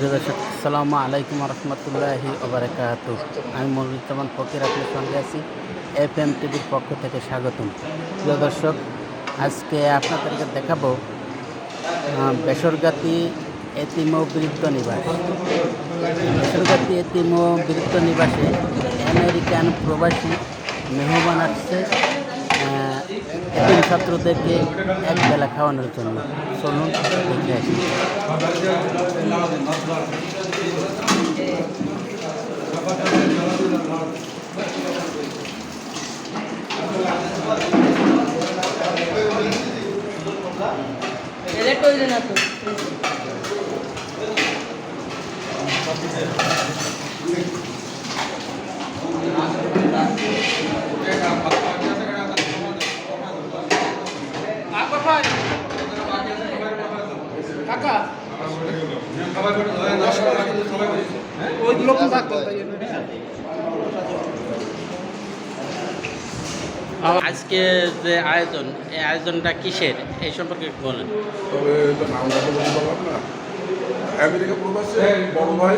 প্রিয় দর্শক আসসালামু আলাইকুম রহমতুল্লাহি ওবরাকাত আমি মনিরুজ্জামান ফকির, আপনার সঙ্গে আছি। এফ এম টিভির পক্ষ থেকে স্বাগতম। প্রিয় দর্শক আজকে আপনাদেরকে দেখাবো বেসরকারি এতিম বৃদ্ধ নিবাস। বেসরকারি এতিম ও বৃদ্ধ নিবাসে আমেরিকান প্রবাসী মেহমান আসছে। এতিম ছাত্রদেরকে এক বেলা খাওয়ানোর জন্য। চলুন দেখে আসি। আজকে যে আয়োজন এই আয়োজনটা কিসের? এই সম্পর্কে বলেন। তবে তো তো বলতে পারলাম না। আমেরিকা প্রবাসে বড় ভাই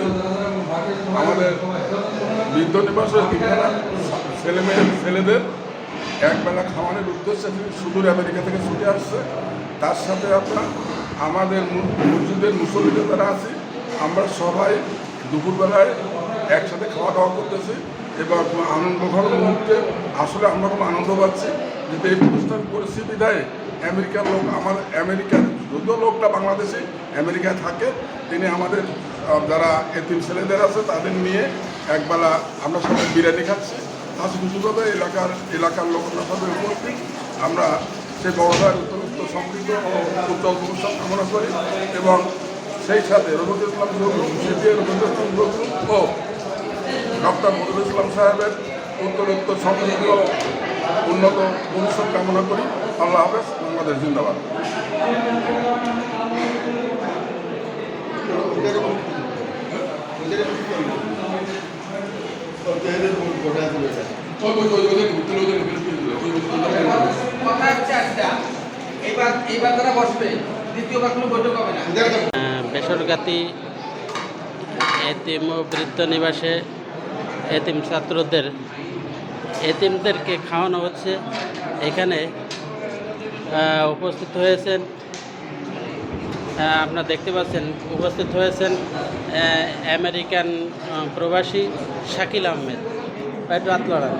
আমাদের বৃদ্ধ নিবাসের ঠিকানা ছেলে মেয়ে ছেলেদের একবেলা খাওয়ানোর উদ্দেশ্যে তিনি সুদূর আমেরিকা থেকে ছুটে আসছে। তার সাথে আপনার আমাদের মসজিদের মুসল্লিদের যারা আছি। আমরা সবাই দুপুরবেলায় একসাথে খাওয়া দাওয়া করতেছি এবং আনন্দঘর মুহূর্তে আসলে আমরা খুব আনন্দ পাচ্ছি যে এই প্রতিষ্ঠান পরিস্থিতি দেয় আমেরিকার লোক, আমার আমেরিকার যদিও লোকটা বাংলাদেশে আমেরিকায় থাকে, তিনি আমাদের যারা এতিম ছেলেদের আছে, তাদের নিয়ে একবেলা আমরা সবাই বিরিয়ানি খাচ্ছি। হাসি এলাকার এলাকার লোকরা সবাই উপস্থিত আমরা সেই বড়দার উত্তরোত্ত সমৃদ্ধ ও উজ্জ্বল ভবিষ্যৎ কামনা করি এবং সেই সাথে রবীন্দ্র ইসলাম চৌধুরী সেটি রবীন্দ্র ইসলাম চৌধুরী ও ডক্টর মজুর ইসলাম সাহেবের উত্তরোত্তর সমৃদ্ধ উন্নত ভবিষ্যৎ কামনা করি। আল্লাহ হাফেজ, বাংলাদেশ জিন্দাবাদ। বেসরকারি এতিম ও বৃদ্ধ নিবাসে এতিম ছাত্রদের, এতিমদেরকে খাওয়ানো হচ্ছে। এখানে উপস্থিত হয়েছেন আপনারা দেখতে পাচ্ছেন, উপস্থিত হয়েছেন আমেরিকান প্রবাসী শাকিল আহমেদ। একটু হাত লড়ান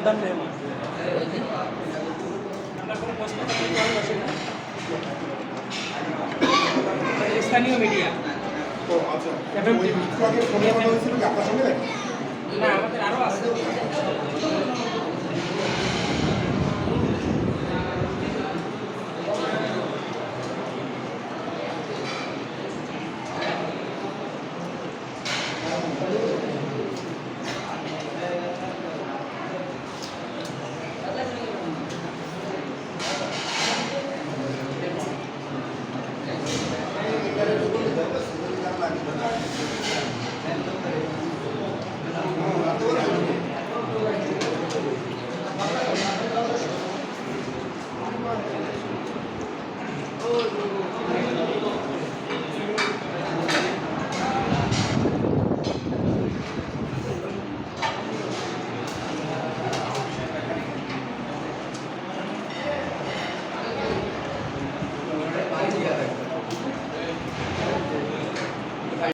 প্রধান মেহমান স্থানীয় মিডিয়া না আমাদের আরও আছে।